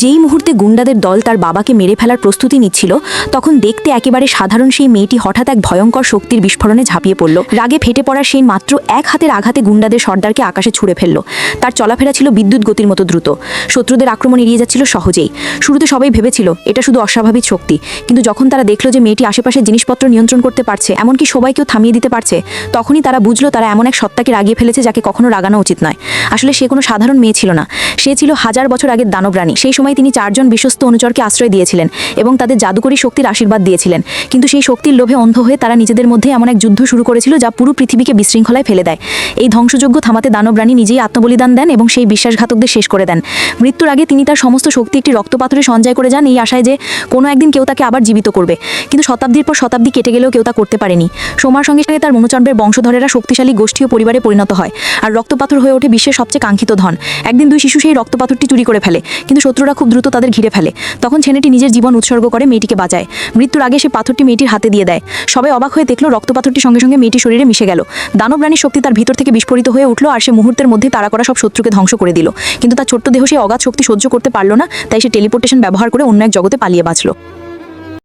যেই মুহূর্তে গুন্ডাদের দল তার বাবাকে মেরে ফেলার প্রস্তুতি নিচ্ছিল, তখন দেখতে একেবারে সাধারণ সেই মেয়েটি হঠাৎ এক ভয়ঙ্কর শক্তির বিস্ফোরণে ঝাঁপিয়ে পড়ল। রাগে ফেটে পড়া সেই মাত্র এক হাতের আঘাতে গুন্ডাদের সর্দারকে আকাশে ছুড়ে ফেলল। তার চলাফেরা ছিল বিদ্যুৎ গতির মতো দ্রুত। শত্রুদের আক্রমণ এড়িয়ে যাচ্ছিল সহজেই। শুরুতে সবাই ভেবেছিল, এটা শুধু অস্বাভাবিক শক্তি। কিন্তু যখন তারা দেখল যে মেয়েটি আশেপাশের জিনিসপত্র নিয়ন্ত্রণ করতে পারছে, এমনকি সবাইকেও থামিয়ে দিতে পারছে, তখনই তারা বুঝলো তারা এমন এক সত্তাকে রাগিয়ে ফেলেছে যাকে কখনো রাগানো উচিত নয়। আসলে সে কোনো সাধারণ মেয়ে ছিল না। সে ছিল হাজার বছর আগের দানবরানী সেই সময় তিনি চারজন বিশ্বস্ত অনুচরকে আশ্রয় দিয়েছিলেন এবং তাদের জাদুকরী শক্তির আশীর্বাদ দিয়েছিলেন। কিন্তু সেই শক্তির লোভে অন্ধ হয়ে তারা নিজেদের মধ্যে এমন এক যুদ্ধ শুরু করেছিল যা পুরো পৃথিবীকে বিশৃঙ্খলায় ফেলে দেয়। এই ধ্বংসযজ্ঞ থামাতে দানবরানী নিজেই আত্মবলিদান দেন এবং সেই বিশ্বাসঘাতকদের শেষ করে দেন। মৃত্যুর আগে তিনি তার সমস্ত শক্তি একটি রক্তপাথরে সঞ্চয় করে যান এই আশায় যে কোনো একদিন কেউ তাকে আবার জীবিত করবে। কিন্তু শতাব্দীর পর শতাব্দী কেটে গেলেও কেউ তা করতে পারেনি। সময়ের সঙ্গে সঙ্গে তার মনোচন্দ্রের বংশধরেরা শক্তিশালী গোষ্ঠী ও পরিবারে পরিণত হয়। আর রক্তপাথর হয়ে ওঠে বিশ্বের সবচেয়ে কাঙ্ক্ষিত ধন। একদিন দুই শিশু সেই রক্তপাথরটি চুরি করে ফেলে, কিন্তু শত্রুরা খুব দ্রুত তাদের ঘিরে ফেলে। তখন ছেলেটি নিজের জীবন উৎসর্গ করে মেয়েটিকে বাঁচায়। মৃত্যুর আগে সে পাথরটি মেয়েটির হাতে দিয়ে দেয়। সবাই অবাক হয়ে দেখল, রক্তপাথরটি সঙ্গে সঙ্গে মেয়েটির শরীরে মিশে গেল। দানব রানীর শক্তি তার ভিতর থেকে বিস্ফোরিত হয়ে উঠল আর সে মুহূর্তের মধ্যে তারা করা সব শত্রুকে ধ্বংস করে দিল। কিন্তু তার ছোট্ট দেহ সে অগাধ শক্তি সহ্য করতে পারল না, তাই সে টেলিপোর্টেশন ব্যবহার করে অন্য এক জগতে পালিয়ে বাঁচলো।